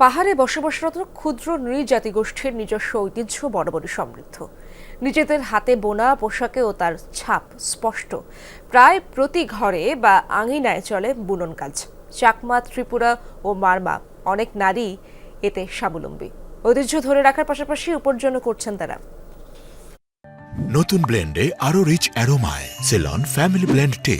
পাহাড়ে বসবাসরত ক্ষুদ্র নৃজাতি গোষ্ঠীর নিজস্ব ঐতিহ্য বরাবরই সমৃদ্ধ। নিজেদের হাতে বোনা পোশাকেও তার ছাপ স্পষ্ট। প্রায় প্রতি ঘরে বা আঙিনায় চলে বুনন কাজ। চাকমা, ত্রিপুরা ও মারমা অনেক নারী এতে স্বাবলম্বী। ঐতিহ্য ধরে রাখার পাশাপাশি উপার্জনও করছেন তারা। নতুন ব্লেন্ডে আরও রিচ অ্যারোমায় সেলন ফ্যামিলি ব্লেন্ড টে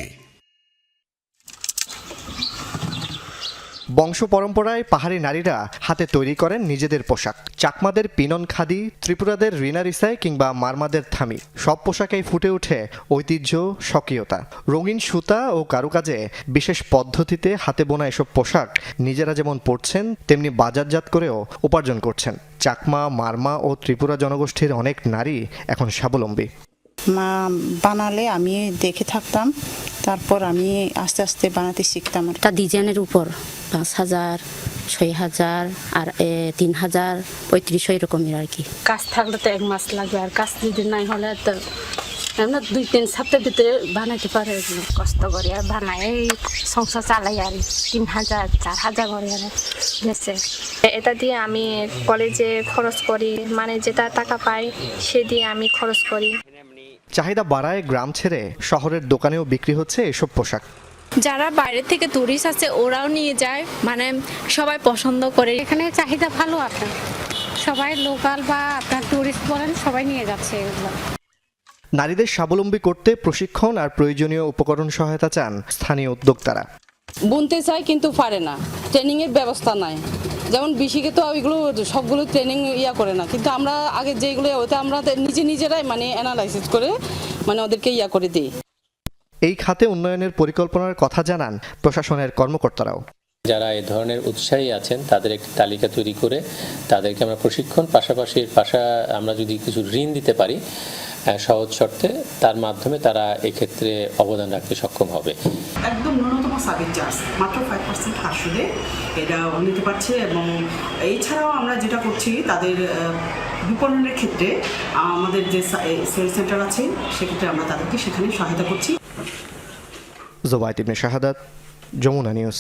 বংশ পরম্পরায় পাহাড়ি নারীরা হাতে তৈরি করেন নিজেদের পোশাক। চাকমাদের পিনন খাদি, ত্রিপুরাদের রিনারিসাই কিংবা মারমাদের থামি। সব পোশাকেই ফুটে ওঠে ঐতিহ্য, স্বকীয়তা। রঙিন সুতা ও কারুকাজে বিশেষ পদ্ধতিতে হাতে বোনা এসব পোশাক নিজেরা যেমন পরছেন, তেমনি বাজারজাত করেও উপার্জন করছেন। চাকমা, মারমা ও ত্রিপুরা জনগোষ্ঠীর অনেক নারী এখন স্বাবলম্বী। মা বানালে আমি দেখে থাকতাম। তারপর আমি আস্তে আস্তে বানাতে শিখতাম আর। একটা ডিজাইনের উপর পাঁচ হাজার ছয় হাজার আর এ, তিন হাজার পঁয়ত্রিশশো এরকমের আর কি। কাজ থাকলে তো এক মাস লাগবে আর কাজ যদি নাই হলে তো এমনি দুই তিন সপ্তাহের ভিতরে বানাইতে পারে কষ্ট করে। আর বানাই এই সংসার চালাই আর তিন হাজার চার হাজার করে আর গেছে। এটা দিয়ে আমি কলেজে খরচ করি মানে যেটা টাকা পাই সে দিয়ে আমি খরচ করি। চাহিদা বাড়ায় গ্রাম ছেড়ে শহরের দোকানেও বিক্রি হচ্ছে এসব পোশাক। যারা বাইরে থেকে টুরিস্ট আছে ওরাও নিয়ে যায়। মানে সবাই পছন্দ করে। এখানে চাহিদা ভালো আছে। সবাই লোকাল বা আপনার টুরিস্ট বলেন সবাই নিয়ে যাচ্ছে এগুলো। নারীদের স্বাবলম্বী করতে প্রশিক্ষণ আর প্রয়োজনীয় উপকরণ সহায়তা চান স্থানীয় উদ্যোক্তারা। বুনতে চায় কিন্তু পারে না। ট্রেনিং এর ব্যবস্থা নাই। যেমন বিশিকে তো ওইগুলো সবগুলো ট্রেনিং ইয়া করে না। কিন্তু আমরা আগে যেগুলো ওতে আমরা নিজে নিজেরাই মানে অ্যানালাইসিস করে মানে ওদেরকে ইয়া করে দিই। এই খাতে উন্নয়নের পরিকল্পনার কথা জানান প্রশাসনের কর্মকর্তারাও। যারা এই ধরনের উৎসাহী আছেন তাদের একটি তালিকা তৈরি করে তাদেরকে আমরা প্রশিক্ষণ পাশাপাশি পাশা আমরা যদি কিছু ঋণ দিতে পারি সহজ শর্তে তার মাধ্যমে তারা এক্ষেত্রে অবদান রাখতে সক্ষম হবে। একদম ন্যূনতম সার্ভিস চার্জ মাত্র ফাইভ পার্সেন্ট হার এটা নিতে পারছে এবং এছাড়াও আমরা যেটা করছি, তাদের বিপণনের ক্ষেত্রে আমাদের যে সেল সেন্টার আছে, সেক্ষেত্রে আমরা তাদেরকে সেখানে সহায়তা করছি। জোবাইত ইবনে শাহাদাত, যমুনা নিউজ।